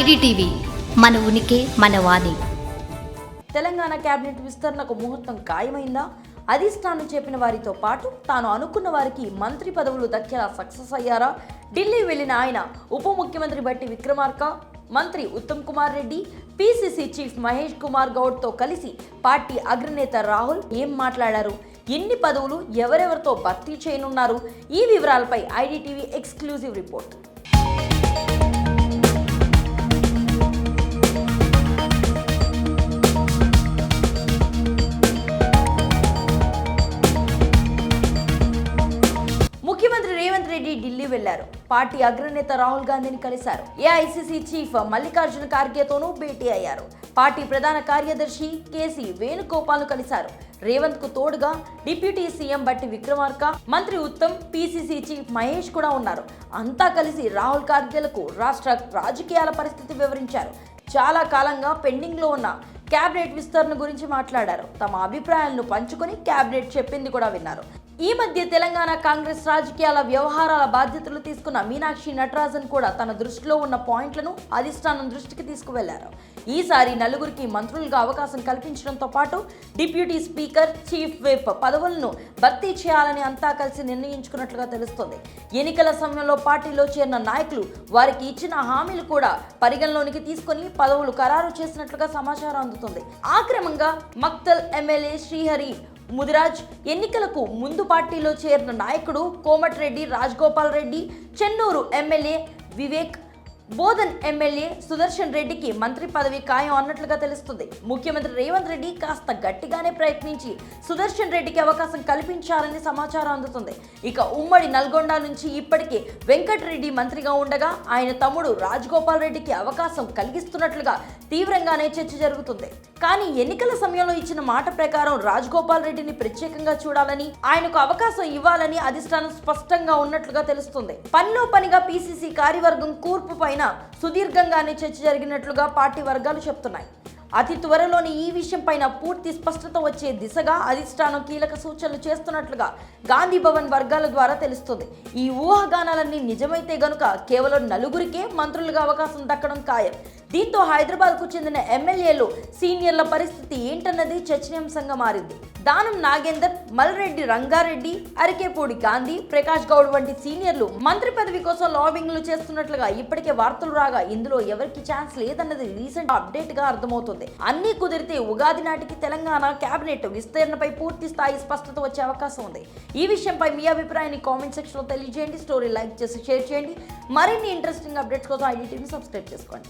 IDTV మన ఉనికి మన వాణి. తెలంగాణ కేబినెట్ విస్తరణకు ముహూర్తం ఖాయమైందా? అధిష్టానం చెప్పిన వారితో పాటు తాను అనుకున్న వారికి మంత్రి పదవులు దక్కేలా సక్సెస్ అయ్యారా? ఢిల్లీ వెళ్ళిన ఆయన ఉప ముఖ్యమంత్రి బట్టి విక్రమార్క మంత్రి ఉత్తమ్ కుమార్ రెడ్డి పిసిసి చీఫ్ మహేష్ కుమార్ గౌడ్తో కలిసి పార్టీ అగ్రనేత రాహుల్ ఏం మాట్లాడారు? ఎన్ని పదవులు ఎవరెవరితో భర్తీ చేయనున్నారు? ఈ వివరాలపై ID TV exclusive report. Delhi వెళ్ళారు. పార్టీ అగ్రనేత రాహుల్ గాంధీని కలిశారు. ఏఐసిసి చీఫ్ మల్లికార్జున ఖార్గేతోనూ భేటీ అయ్యారు. పార్టీ ప్రధాన కార్యదర్శి కేసీ వేణుగోపాల్ను కలిశారు. రేవంత్కు తోడుగా డిప్యూటీ సీఎం బట్టి విక్రమార్క మంత్రి ఉత్తమ్ పిసిసి చీఫ్ మహేష్ కూడా ఉన్నారు. అంతా కలిసి రాహుల్ ఖార్గేలకు రాష్ట్ర రాజకీయాల పరిస్థితి వివరించారు. చాలా కాలంగా పెండింగ్లో ఉన్న క్యాబినెట్ విస్తరణ గురించి మాట్లాడారు. తమ అభిప్రాయాలను పంచుకొని క్యాబినెట్ చెప్పింది కూడా విన్నారు. ఈ మధ్య తెలంగాణ కాంగ్రెస్ రాజకీయాల వ్యవహారాల బాధ్యతలు తీసుకున్న మీనాక్షి నటరాజన్ కూడా తన దృష్టిలో ఉన్న పాయింట్లను అధిష్టానం దృష్టికి తీసుకువెళ్ళారు. ఈసారి నలుగురికి మంత్రులుగా అవకాశం కల్పించడంతో పాటు డిప్యూటీ స్పీకర్ చీఫ్ విప్ పదవులను భర్తీ చేయాలని అంతా కలిసి నిర్ణయించుకున్నట్లుగా తెలుస్తోంది. ఎన్నికల సమయంలో పార్టీలో చేరిన నాయకులు వారికి ఇచ్చిన హామీలు కూడా పరిగణలోనికి తీసుకొని పదవులు ఖరారు చేసినట్లుగా సమాచారం అందుతుంది. ఆ క్రమంగా మక్తల్ ఎమ్మెల్యే శ్రీహరి ముదిరాజ్ ఎన్నికలకు ముందు పార్టీలో చేరిన నాయకుడు కోమటిరెడ్డి రాజగోపాల్ రెడ్డి చెన్నూరు ఎమ్మెల్యే వివేక్ బోధన్ ఎమ్మెల్యే సుదర్శన్ రెడ్డికి మంత్రి పదవి ఖాయం అన్నట్లుగా తెలుస్తుంది. ముఖ్యమంత్రి రేవంత్ రెడ్డి కాస్త గట్టిగానే ప్రయత్నించి సుదర్శన్ రెడ్డికి అవకాశం కల్పించారని సమాచారం అందుతుంది. ఇక ఉమ్మడి నల్గొండ నుంచి ఇప్పటికే వెంకటరెడ్డి మంత్రిగా ఉండగా ఆయన తమ్ముడు రాజగోపాల్ రెడ్డికి అవకాశం కలిగిస్తున్నట్లుగా తీవ్రంగానే చర్చ జరుగుతుంది. కానీ ఎన్నికల సమయంలో ఇచ్చిన మాట ప్రకారం రాజగోపాల్ రెడ్డిని ప్రత్యేకంగా చూడాలని ఆయనకు అవకాశం ఇవ్వాలని అధిష్టానం స్పష్టంగా ఉన్నట్లుగా తెలుస్తుంది. పనిలో పనిగా పిసిసి కార్యవర్గం కూర్పు పైన సుదీర్ఘంగానే చర్చ జరిగినట్లుగా పార్టీ వర్గాలు చెప్తున్నాయి. అతి త్వరలోని ఈ విషయం పైన పూర్తి స్పష్టత వచ్చే దిశగా అధిష్టానం కీలక సూచనలు చేస్తున్నట్లుగా గాంధీ భవన్ వర్గాల ద్వారా తెలుస్తుంది. ఈ ఊహాగానాలన్నీ నిజమైతే గనుక కేవలం నలుగురికే మంత్రులుగా అవకాశం దక్కడం ఖాయం. దీంతో హైదరాబాద్కు చెందిన ఎమ్మెల్యేలు సీనియర్ల పరిస్థితి ఏంటన్నది చర్చనీయాంశంగా మారింది. దానం నాగేందర్ మల్రెడ్డి రంగారెడ్డి అరికేపూడి గాంధీ ప్రకాష్ గౌడ్ వంటి సీనియర్లు మంత్రి పదవి కోసం లాబింగ్లు చేస్తున్నట్లుగా ఇప్పటికే వార్తలు రాగా ఇందులో ఎవరికి ఛాన్స్ లేదన్నది రీసెంట్ అప్డేట్గా అర్థమవుతుంది. అన్ని కుదిరితే ఉగాది నాటికి తెలంగాణ కేబినెట్ విస్తరణపై పూర్తి స్థాయి స్పష్టత వచ్చే అవకాశం ఉంది. ఈ విషయంపై మీ అభిప్రాయాన్ని కామెంట్ సెక్షన్లో తెలియజేయండి. స్టోరీ లైక్ చేసి షేర్ చేయండి. మరిన్ని ఇంట్రెస్టింగ్ అప్డేట్స్ కోసం ఐడి సబ్స్క్రైబ్ చేసుకోండి.